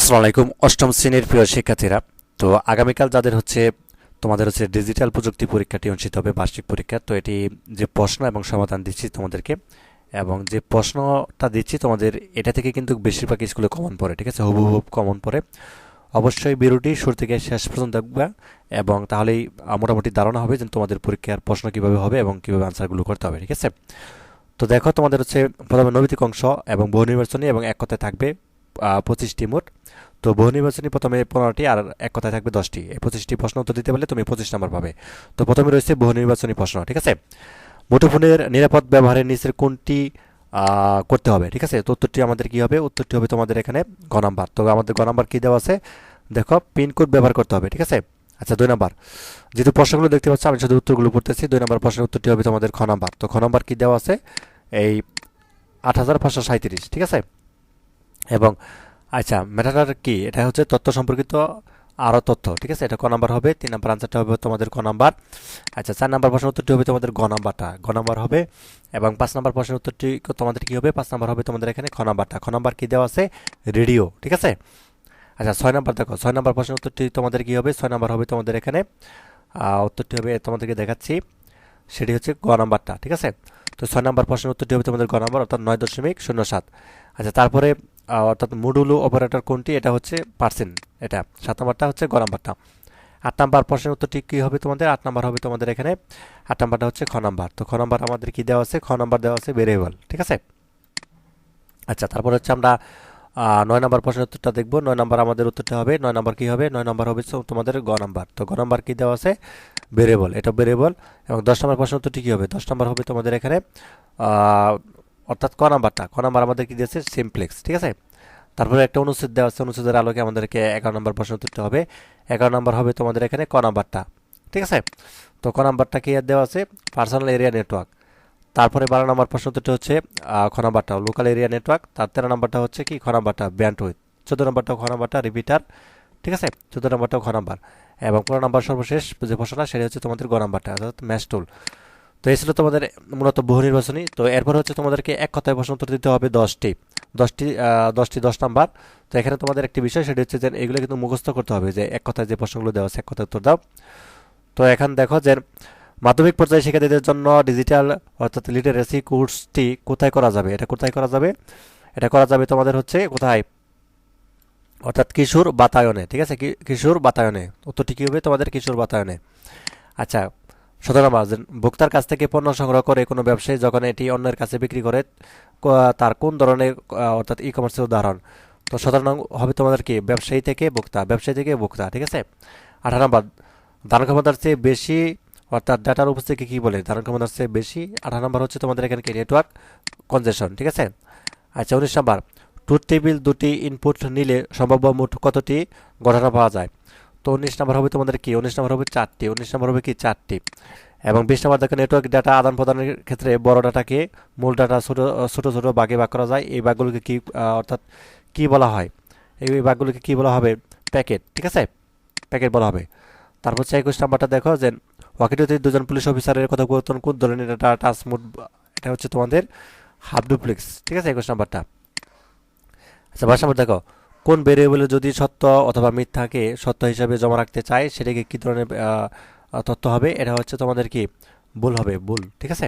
আসসালামু আলাইকুম, অষ্টম শ্রেণির প্রিয় শিক্ষার্থীরা। তো আগামীকাল যাদের হচ্ছে, তোমাদের হচ্ছে ডিজিটাল প্রযুক্তি পরীক্ষাটি অনুষ্ঠিত হবে, বার্ষিক পরীক্ষা, তো এটি যে প্রশ্ন এবং সমাধান দিচ্ছি তোমাদেরকে, এবং যে প্রশ্নটা দিচ্ছি তোমাদের, এটা থেকে কিন্তু বেশিরভাগ স্কুলে কমন পড়ে, ঠিক আছে? হুবহু কমন পড়ে। অবশ্যই বিরুটি শুরু থেকে শেষ পর্যন্ত দেখবা, এবং তাহলেই মোটামুটি ধারণা হবে যে তোমাদের পরীক্ষার প্রশ্ন কীভাবে হবে এবং কীভাবে আনসারগুলো করতে হবে, ঠিক আছে? তো দেখো তোমাদের হচ্ছে, প্রথমে নৈতিক অংশ এবং বহু নির্বাচনী এবং এক কথায় থাকবে পঁচিশটি মোট। তো বহু নির্বাচনী প্রথমে পনেরোটি আর এক কথায় থাকবে দশটি। এই পঁচিশটি প্রশ্ন উত্তর দিতে পারলে তুমি পঁচিশ নম্বর পাবে। তো প্রথমে রয়েছে বহু নির্বাচনী প্রশ্ন, ঠিক আছে? মুঠোফোনের নিরাপদ ব্যবহারের নিচের কোনটি করতে হবে, ঠিক আছে? তো উত্তরটি আমাদের কী হবে? উত্তরটি হবে তোমাদের এখানে গ নাম্বার। তো আমাদের গ নাম্বার কী দেওয়া আছে? দেখো পিনকোড ব্যবহার করতে হবে, ঠিক আছে? আচ্ছা দুই নাম্বার। যেহেতু প্রশ্নগুলো দেখতে পাচ্ছ, আমি শুধু উত্তরগুলো পড়তেছি, দুই নাম্বার প্রশ্নের উত্তরটি হবে তোমাদের খ নাম্বার। তো খ নাম্বার কী দেওয়া আছে? এই আট হাজার পাঁচশো সাঁত্রিশ ঠিক আছে? এবং আচ্ছা ম্যাটার কি? এটা হচ্ছে তথ্য সম্পর্কিত আরও তথ্য, ঠিক আছে? এটা ক নাম্বার হবে? তিন নাম্বার আনসারটা হবে তোমাদের ক নাম্বার। আচ্ছা চার নাম্বার প্রশ্নের উত্তরটি হবে তোমাদের গ নাম্বারটা। গ নাম্বার হবে, এবং পাঁচ নাম্বার প্রশ্নের উত্তরটি তোমাদের কি হবে? পাঁচ নাম্বার হবে তোমাদের এখানে খ নাম্বারটা। খ নাম্বার কী দেওয়া আছে? রেডিও, ঠিক আছে? আচ্ছা ছয় নাম্বার দেখো, ছয় নাম্বার প্রশ্নের উত্তরটি তোমাদের কী হবে? ছয় নাম্বার হবে তোমাদের এখানে উত্তরটি হবে তোমাদেরকে দেখাচ্ছি। সেটি হচ্ছে গ নাম্বারটা, ঠিক আছে? তো ছয় নাম্বার প্রশ্নের উত্তরটি হবে তোমাদের গ নাম্বার, অর্থাৎ নয় দশমিক শূন্য সাত। আচ্ছা তারপরে অর্থাৎ মডুলো অপারেটর কোনটি? এটা হচ্ছে পার্সেন্ট এটা। সাত নম্বরটা হচ্ছে গ নাম্বারটা। আট নাম্বার প্রশ্নের উত্তরটি কী হবে তোমাদের? আট নাম্বার হবে তোমাদের এখানে। আট নাম্বারটা হচ্ছে খ নাম্বার। তো খ নাম্বার আমাদের কি দেওয়া আছে? খ নাম্বার দেওয়া আছে ভেরিয়েবল ঠিক আছে? আচ্ছা তারপর হচ্ছে আমরা নয় নম্বর প্রশ্নের উত্তরটা দেখব। নয় নম্বর আমাদের উত্তরটা হবে, নয় নম্বর কি হবে? নয় নম্বর হবে তোমাদের গ নাম্বার। তো গ নাম্বার কি দেওয়া আছে? ভেরিয়েবল এটা ভেরিয়েবল এবং দশ নম্বর প্রশ্ন উত্তরটি কী হবে? দশ নম্বর হবে তোমাদের এখানে অর্থাৎ ক নাম্বারটা ক নাম্বার আমাদের কি দিয়েছে সিমপ্লেক্স ঠিক আছে? তারপরে একটা অনুচ্ছেদ দেওয়া আছে, অনুচ্ছেদের আলোকে আমাদেরকে এগারো নম্বর প্রশ্ন উত্তরটা হবে। এগারো নম্বর হবে তোমাদের এখানে ক নাম্বারটা ঠিক আছে? তো ক নাম্বারটা কি দেওয়া আছে? পার্সোনাল এরিয়া নেটওয়ার্ক তারপরে বারো নম্বর প্রশ্ন উত্তরটা হচ্ছে খ নাম্বারটা লোকাল এরিয়া নেটওয়ার্ক তার তেরো নম্বরটা হচ্ছে কি? খ নাম্বারটা ব্যান্ড উইথ চোদ্দ নম্বরটা খ নাম্বারটা রিপিটার ঠিক আছে? চোদ্দ নম্বরটাও খ নাম্বার এবং পনেরো নাম্বার সর্বশেষ যে প্রশ্নটা সেটা হচ্ছে তোমাদের গ নাম্বারটা অর্থাৎ ম্যাচ টুল তো এই ছিল তোমাদের মূলত বহু নির্বাচনী। তো এরপর হচ্ছে তোমাদেরকে এক কথায় প্রশ্ন উত্তর দিতে হবে দশটি। দশটি দশটি দশ নাম্বার। তো এখানে তোমাদের একটি বিষয়, সেটি হচ্ছে যে এগুলো কিন্তু মুখস্থ করতে হবে যে এক কথায় যে প্রশ্নগুলো দেওয়া আছে, এক কথায় উত্তর দাও। তো এখন দেখো যে মাধ্যমিক পর্যায়ে শিক্ষার্থীদের জন্য ডিজিটাল, অর্থাৎ লিটারেসি কোর্সটি কোথায় করা যাবে? এটা কোথায় করা যাবে? এটা করা যাবে তোমাদের হচ্ছে কোথায়? অর্থাৎ কিশোর বাতায়নে, ঠিক আছে? কিশোর বাতায়নে। উত্তরটি কী হবে? তোমাদের কিশোর বাতায়নে। আচ্ছা সতেরো যে ভোক্তার কাছ থেকে পণ্য সংগ্রহ করে কোনো ব্যবসায়ী যখন এটি অন্যের কাছে বিক্রি করে তার কোন ধরনের অর্থাৎ ই কমার্সের উদাহরণ? তো সতেরো নং হবে তোমাদের কি? ব্যবসায়ী থেকে ভোক্তা, ব্যবসায়ী থেকে ভোক্তা, ঠিক আছে? আঠারো নম্বর, ধারণ ক্ষমতার চেয়ে বেশি, অর্থাৎ ডাটার উপস্থিতি কী বলে? ধারণ ক্ষমতার চেয়ে বেশি, আঠারো নম্বর হচ্ছে তোমাদের এখানে কি? নেটওয়ার্ক কনজেশন ঠিক আছে? আচ্ছা উনিশ নম্বর ট্রুথ টেবিল দুটি ইনপুট নিলে সম্ভাব্য মোট কতটি ঘটনা পাওয়া যায়? তো উনিশ নম্বর হবে তোমাদের কি? উনিশ নম্বর হবে চারটি। উনিশ নম্বর হবে কি? চারটি। এবং বিশ নম্বর দেখো নেটওয়ার্ক ডাটা আদান প্রদানের ক্ষেত্রে বড় ডাটাকে মূল ডাটা ছোটো ছোটো ছোটো ভাগে ভাগ করা যায়। এই ভাগগুলোকে কি অর্থাৎ কি বলা হয়? এই ভাগগুলোকে কি বলা হবে? প্যাকেট, ঠিক আছে? প্যাকেট বলা হবে। তারপর হচ্ছে একুশ নাম্বারটা দেখো যে, ওয়াকিটতে দুজন পুলিশ অফিসারের কথা কোন কোন ধরনের ডাটা ট্রান্সমোড এটা হচ্ছে তোমাদের হাফ ডুপ্লেক্স ঠিক আছে? একুশ নাম্বারটা। আচ্ছা বাইশ নাম্বার দেখো কোন ভেরিয়েবলে যদি সত্য অথবা মিথ্যাকে সত্য হিসাবে জমা রাখতে চায়, সেটাকে কী ধরনের তথ্য হবে? এটা হচ্ছে তোমাদের কি? ভুল হবে, ভুল, ঠিক আছে?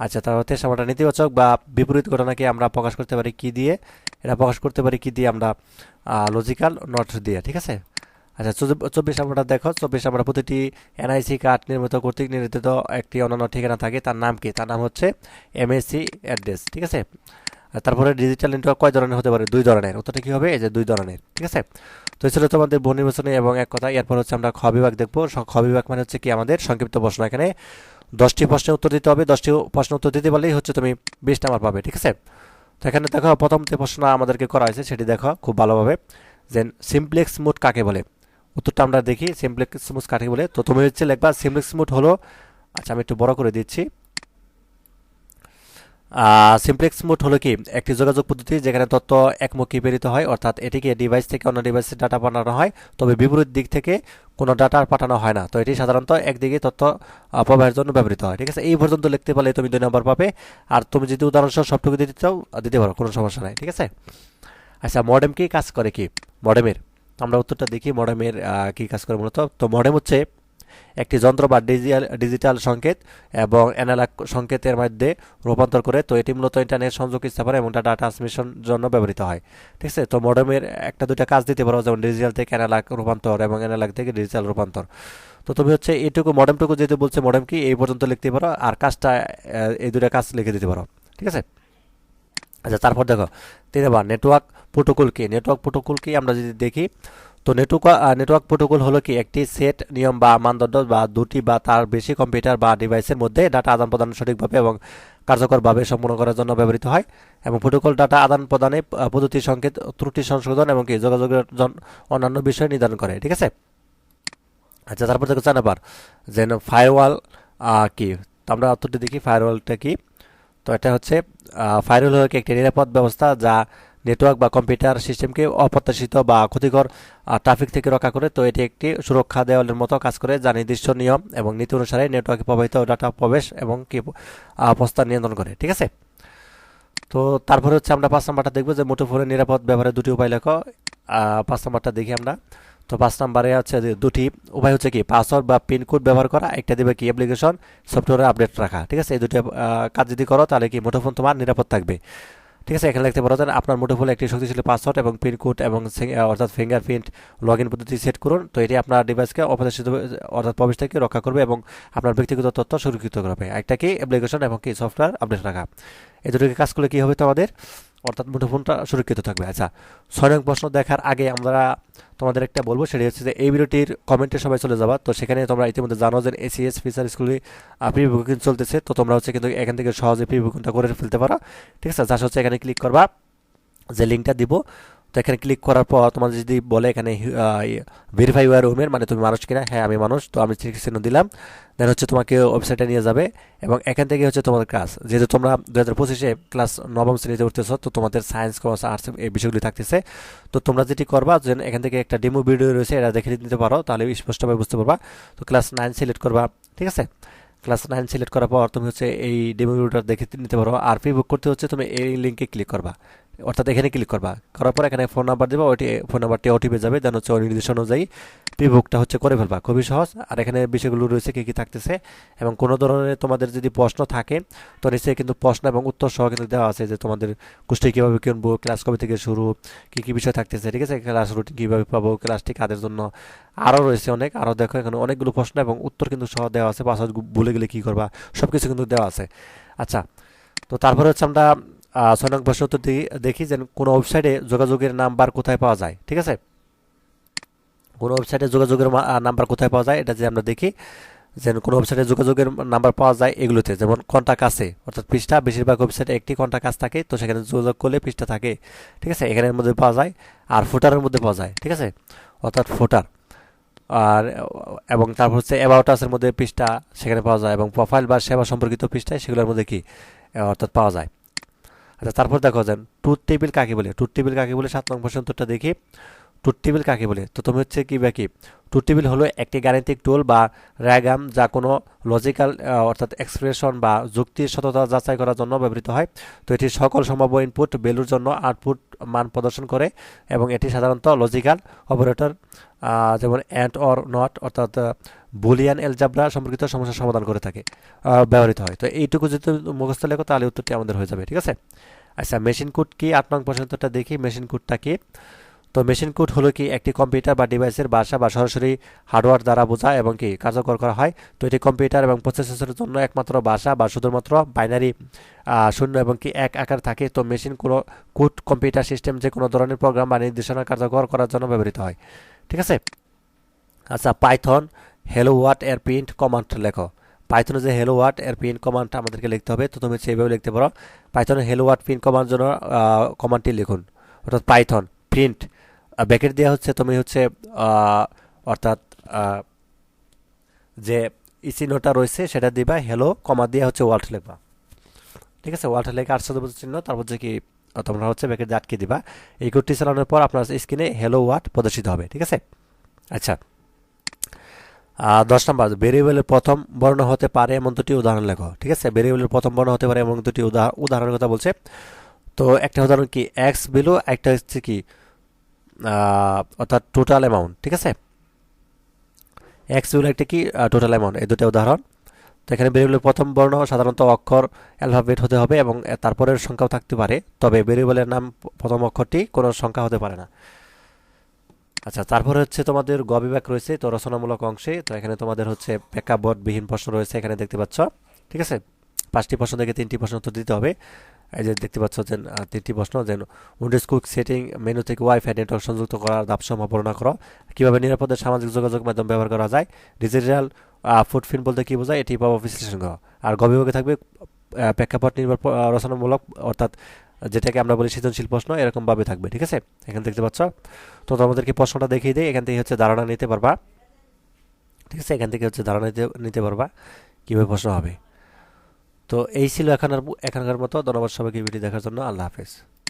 আচ্ছা তার তেইশ নাম্বারটা নেতিবাচক বা বিপরীত ঘটনাকে আমরা প্রকাশ করতে পারি কি দিয়ে? এটা প্রকাশ করতে পারি কি দিয়ে আমরা লজিক্যাল নট দিয়ে, ঠিক আছে? আচ্ছা চব্বিশ নাম্বারটা দেখো, চব্বিশ নাম্বার প্রতিটি এনআইসি কার্ড নির্মিত কর্তৃক নির্ধারিত একটি অন্যান্য ঠিকানা থাকে, তার নাম কি? তার নাম হচ্ছে এমএসসি অ্যাড্রেস ঠিক আছে? তারপরে ডিজিটাল নেটওয়ার্ক কয় ধরনের হতে পারে? দুই ধরনের। উত্তরটা কি হবে? এই যে দুই ধরনের, ঠিক আছে? তো এই ছিল তোমাদের বহু নির্বাচনী এবং এক কথা, এরপর হচ্ছে আমরা খ বিভাগ দেখব। খ বিভাগ মানে হচ্ছে কি আমাদের সংক্ষিপ্ত প্রশ্ন। এখানে দশটি প্রশ্নের উত্তর দিতে হবে। দশটি প্রশ্ন উত্তর দিতে পারলেই হচ্ছে তুমি বিশ নাম্বার পাবে, ঠিক আছে? তো এখানে দেখো, প্রথম যে প্রশ্ন আমাদেরকে করা হয়েছে সেটি দেখো খুব ভালোভাবে। যে সিমপ্লেক্স মোড কাকে বলে? উত্তরটা আমরা দেখি সিমপ্লেক্স মুড কাকে বলে? তো তুমি হচ্ছে লিখবা সিমপ্লেক্স মুড হলো আচ্ছা আমি একটু বড় করে দিচ্ছি। সিমপ্লেক্স মোড হলো কি? একটি যোগাযোগ পদ্ধতি যেখানে তথ্য একমুখী প্রেরিত হয়, অর্থাৎ এটিকে ডিভাইস থেকে অন্য ডিভাইসে ডাটা পাঠানো হয়, তবে বিপরীত দিক থেকে কোনো ডাটা পাঠানো হয় না। তো এটি সাধারণত একদিকে তথ্য প্রবাহের জন্য ব্যবহৃত হয়। ঠিক আছে? এই পর্যন্ত লিখতে পারলে তুমি দুই নম্বর পাবে। আর তুমি যদি উদাহরণসহ সবটুকু দিতে চাও, দিতে পারো, কোনো সমস্যা নাই। ঠিক আছে? আচ্ছা মডেম কি কাজ করে কি? মডেমের আমরা উত্তরটা দেখি মডেমের কী কাজ করে মূলত তো মডেম হচ্ছে একটি যন্ত্র বা ডিজিটাল ডিজিটাল সংকেত এবং অ্যানালগ সংকেতের মধ্যে রূপান্তর করে তো এটি মূলত ইন্টারনেট সংযোগ স্থাপন এবং ডাটা ট্রান্সমিশন জন্য ব্যবহৃত হয়। ঠিক আছে? তো মডেমের একটা, দুইটা কাজ দিতে পারো, যেমন ডিজিটাল থেকে অ্যানালগ রূপান্তর এবং অ্যানালগ থেকে ডিজিটাল রূপান্তর। তো তুমি হচ্ছে এইটুকু মডেমটুকু যেহেতু বলছে মডেম কি, এই পর্যন্ত লিখতে পারো আর কাজটা এই দুটা কাজ লিখে দিতে পারো। ঠিক আছে? আচ্ছা তারপর দেখো তিন নেটওয়ার্ক প্রোটোকল কি? নেটওয়ার্ক প্রোটোকল কি আমরা যদি দেখি তো নেটওয়ার্ক নেটওয়ার্ক প্রোটোকল হলো কি, একটি সেট নিয়ম বা মানদণ্ড বা দুটি বা তার বেশি কম্পিউটার বা ডিভাইসের মধ্যে ডাটা আদান প্রদান সঠিকভাবে এবং কার্যকরভাবে সম্পন্ন করার জন্য ব্যবহৃত হয়। এবং প্রোটোকল ডাটা আদান প্রদানে পদ্ধতি সংকেত, ত্রুটি সংশোধন এবং কি যোগাযোগের অন্যান্য বিষয় নির্ধারণ করে, ঠিক আছে? আচ্ছা তারপর দেখো চার নাম্বার যেন ফায়ারওয়াল কি? আমরা অর্থটি দেখি ফায়ারওয়ালটা কি? তো এটা হচ্ছে ফায়ারওয়াল হলো একটি নিরাপদ ব্যবস্থা যা নেটওয়ার্ক বা কম্পিউটার সিস্টেমকে অপ্রত্যাশিত বা ক্ষতিকর ট্রাফিক থেকে রক্ষা করে। তো এটি একটি সুরক্ষা দেওয়ালের মতো কাজ করে, যা নির্দিষ্ট নিয়ম এবং নীতি অনুসারে নেটওয়ার্কে প্রবাহিত ডাটা প্রবেশ এবং কি প্রস্তাব নিয়ন্ত্রণ করে। ঠিক আছে? তো তারপরে হচ্ছে আমরা পাঁচ নাম্বারটা দেখব যে মুঠোফোনের নিরাপদ ব্যবহারের দুটি উপায় লেখো। পাঁচ নাম্বারটা দেখি আমরা। তো পাঁচ নাম্বারে হচ্ছে দুটি উপায় হচ্ছে কি, পাসওয়ার্ড বা পিনকোড ব্যবহার করা, একটা দেবে কি অ্যাপ্লিকেশন, সফটওয়্যারে আপডেট রাখা। ঠিক আছে? এই দুটি কাজ যদি করো তাহলে কি মুঠোফোন তোমার নিরাপদ থাকবে। ঠিক আছে, এখানে লিখতে পারেন আপনার মুঠোফোনে একটি শক্তিশালী পাসওয়ার্ড এবং পিনকোড এবং অর্থাৎ ফিঙ্গারপ্রিন্ট লগ ইন পদ্ধতি সেট করুন। তো এটি আপনার ডিভাইসকে অপ্রত্যাশিত অর্থাৎ প্রবেশ থেকে রক্ষা করবে এবং আপনার ব্যক্তিগত তথ্য সুরক্ষিত করবে। একটা কি? অ্যাপ্লিকেশন এবং কি? সফটওয়্যার আপডেট রাখা। এই দুটোকে কাজ করলে কী হবে তো আমাদের অর্থাৎ মুঠোফোনটা সুরক্ষিত থাকবে। আচ্ছা ছয় প্রশ্ন দেখার আগে আমরা তোমাদের একটা বলব, সেটি হচ্ছে যে এই ভিডিওটির কমেন্টে সবাই চলে যাবা। তো সেখানে তোমরা ইতিমধ্যে জানো যে এসিএস ফিচার স্কুলে প্রি বুকিং চলতেছে। তো তোমরা হচ্ছে কিন্তু এখান থেকে সহজে প্রি বুকিংটা করে ফেলতে পারো। ঠিক আছে? যা হচ্ছে এখানে ক্লিক করবা, যে লিঙ্কটা দিব। তো এখানে ক্লিক করার পর তোমার যদি বলে এখানে ভেরিফাই ওয়ার রুমের মানে তুমি মানুষ কিনা হ্যাঁ আমি মানুষ, তো আমি চিহ্ন দিলাম দেন হচ্ছে তোমাকে ওয়েবসাইটে নিয়ে যাবে, এবং এখান থেকে হচ্ছে তোমাদের ক্লাস যেহেতু তোমরা দু হাজার পঁচিশে ক্লাস নবম শ্রেণীতে উঠতেছ, তো তোমাদের সায়েন্স কমার্স আর্টস এই বিষয়গুলি থাকতেছে, তো তোমরা যেটি করবা যে এখান থেকে একটা ডেমো ভিডিও রয়েছে, এটা দেখে নিতে পারো, তাহলে স্পষ্টভাবে বুঝতে পারবা, তো ক্লাস নাইন সিলেক্ট করবা, ঠিক আছে? ক্লাস নাইন সিলেক্ট করার পর তুমি হচ্ছে এই ডেমো ভিডিওটা দেখে নিতে পারো, আর পি বুক করতে হচ্ছে তুমি এই লিঙ্কে ক্লিক করবা অর্থাৎ এখানে ক্লিক করবা। করার পর এখানে ফোন নাম্বার দেবা ওটি ফোন নাম্বারটি ওটিপি যাবে দেন হচ্ছে ওই নির্দেশ অনুযায়ী পি বুকটা হচ্ছে করে ফেলবা। খুবই সহজ। আর এখানে বিষয়গুলো রয়েছে কী কী থাকতেছে, এবং কোনো ধরনের তোমাদের যদি প্রশ্ন থাকে, তো নিশ্চয়ই কিন্তু প্রশ্ন এবং উত্তর সহ কিন্তু দেওয়া আছে যে তোমাদের গোষ্ঠী কীভাবে কিনবো ক্লাস কবে থেকে শুরু, কী কী বিষয় থাকতেছে, ঠিক আছে? ক্লাস রুটিন কীভাবে পাবো ক্লাসটি কাদের জন্য? আরও রয়েছে অনেক। আরও দেখো, এখানে অনেকগুলো প্রশ্ন এবং উত্তর কিন্তু সহ দেওয়া আছে। পাসওয়ার্ড ভুলে গেলে কী করবা? সব কিছু কিন্তু দেওয়া আছে। আচ্ছা তো তারপরে হচ্ছে আমরা ছয় নং প্রশ্ন উত্তর দেখি যে কোনো ওয়েবসাইটে যোগাযোগের নাম্বার কোথায় পাওয়া যায়, ঠিক আছে? কোনো ওয়েবসাইটে যোগাযোগের নাম্বার কোথায় পাওয়া যায়, এটা যে আমরা দেখি যে কোনো ওয়েবসাইটে যোগাযোগের নাম্বার পাওয়া যায় এগুলোতে, যেমন কন্ট্যাক্ট আছে, অর্থাৎ পৃষ্ঠা, বেশিরভাগ ওয়েবসাইটে একটি কন্ট্যাক্ট কাজ থাকে, তো সেখানে যোগাযোগ করলে পৃষ্ঠা থাকে, ঠিক আছে? এখানের মধ্যে পাওয়া যায়, আর ফোটারের মধ্যে পাওয়া যায়, ঠিক আছে? অর্থাৎ ফোটার আর, এবং তারপর হচ্ছে অ্যাবাউটাসের মধ্যে পৃষ্ঠা, সেখানে পাওয়া যায়, এবং প্রোফাইল বা সেবা সম্পর্কিত পৃষ্ঠায় সেগুলোর মধ্যে কি, অর্থাৎ পাওয়া যায়। আচ্ছা তারপর দেখো যান টুথ টেবিল কাকে বলে? টুথ টেবিল কাকে বলে? সাত নম্বর উত্তরটা দেখি। টুথ টেবিল কাকে বলে? তো তুমি হচ্ছে কি বা কি? টুথ টেবিল হলো একটি গাণিতিক টুল বা র্যাগাম যা কোনো লজিক্যাল অর্থাৎ এক্সপ্রেশন বা যুক্তির সততা যাচাই করার জন্য ব্যবহৃত হয়। তো এটি সকল সম্ভাব্য ইনপুট ভ্যালুর জন্য আউটপুট মান প্রদর্শন করে এবং এটি সাধারণত লজিক্যাল অপারেটর যেমন অ্যান্ড অর নট অর্থাৎ বুলিয়ান এলজাবরা সম্পর্কিত সমস্যার সমাধান করে থাকে ব্যবহৃত হয়। তো এইটুকু যদি মুখস্থ লেখো, তাহলে উত্তরটি আমাদের হয়ে যাবে, ঠিক আছে? আচ্ছা মেশিন কোড কি? আট নং প্রশ্নটা দেখি মেশিন কোডটা কি? তো মেশিন কোড হলো কি একটি কম্পিউটার বা ডিভাইসের বাসা বা সরাসরি হার্ডওয়্যার দ্বারা বোঝা এবং কি কার্যকর করা হয়? তো এটি কম্পিউটার এবং প্রসেসরের জন্য একমাত্র বাসা বা শুধুমাত্র বাইনারি শূন্য এবং কি এক আকার থাকে। তো মেশিন কোড কম্পিউটার সিস্টেম যে কোনো ধরনের প্রোগ্রাম বা নির্দেশনা কার্যকর করার জন্য ব্যবহৃত হয়, ঠিক আছে? আচ্ছা পাইথন হেলো ওয়াট এর প্রিন্ট কমান্ড লেখো। পাইথনে যে হেলো ওয়াট এর প্রিন্ট কমান্ডটা আমাদেরকে লিখতে হবে, তো তুমি সেইভাবে লিখতে পারো। পাইথনে হেলো ওয়াট প্রিন্ট কমান্ড জন্য কমান্ডটি লিখুন। অর্থাৎ পাইথন প্রিন্ট ব্যাকেট দেওয়া হচ্ছে, তুমি হচ্ছে অর্থাৎ যে ইসিনোটা রয়েছে, সেটা দিবা। হেলো কমা দিয়ে হচ্ছে ওয়াল্ট লিখবা। ঠিক আছে? ওয়াল্ট লেখা আটশো চিহ্ন, তারপর যে কি, তোমরা হচ্ছে ব্যাকেট আটকে দিবা। এই কোডটি চালানোর পর আপনার স্ক্রিনে হেলো ওয়াট প্রদর্শিত হবে। ঠিক আছে? আচ্ছা। দশ নম্বর ভেরিয়েবলের প্রথম বর্ণ হতে পারে এমন দুটি উদাহরণ লেখো, ঠিক আছে? ভেরিয়েবলের প্রথম বর্ণ হতে পারে এমন দুটি উদাহরণের কথা বলছে। তো একটা উদাহরণ কি? এক্স বিলো একটা হচ্ছে কি? অর্থাৎ টোটাল অ্যামাউন্ট ঠিক আছে? এক্স ইউল একটা কি? টোটাল অ্যামাউন্ট এই দুটো উদাহরণ। তো এখানে ভেরিয়েবলের প্রথম বর্ণ সাধারণত অক্ষর অ্যালফাবেট হতে হবে এবং তারপরের সংখ্যাও থাকতে পারে। তবে ভেরিয়েবলের নাম প্রথম অক্ষরটি কোনো সংখ্যা হতে পারে না। আচ্ছা তারপরে হচ্ছে তোমাদের গ বিভাগ রয়েছে, তো রচনামূলক অংশে, তো এখানে তোমাদের হচ্ছে প্রেক্ষাপটবিহীন প্রশ্ন রয়েছে, এখানে দেখতে পাচ্ছ, ঠিক আছে? পাঁচটি প্রশ্ন থেকে তিনটি প্রশ্ন উত্তর দিতে হবে। এই যে দেখতে পাচ্ছ যে তিনটি প্রশ্ন, যে উইন্ডোজ কুক সেটিং মেনু থেকে ওয়াইফাই নেটওয়ার্ক সংযুক্ত করার ধাপসমূহ বর্ণনা করো। কীভাবে নিরাপদে সামাজিক যোগাযোগ মাধ্যম ব্যবহার করা যায়? ডিজিটাল ফুটপ্রিন্ট বলতে কী বোঝায়? এটি পাবো বিশ্লেষণ করো। আর গ বিভাগে থাকবে প্রেক্ষাপট নির্ভর রচনামূলক, অর্থাৎ যেটাকে আমরা বলি সৃজনশীল প্রশ্ন, এরকমভাবে থাকবে, ঠিক আছে? এখানে দেখতে পাচ্ছ? তো তোমাদেরকে প্রশ্নটা দেখিয়ে দিই, এখান থেকে হচ্ছে ধারণা নিতে পারবা। ঠিক আছে? এখান থেকে হচ্ছে ধারণা নিতে নিতে পারবা কীভাবে প্রশ্ন হবে। তো এই ছিল এখানের, এখানকার মতো। ধন্যবাদ সবাইকে ভিডিও দেখার জন্য। আল্লাহ হাফেজ।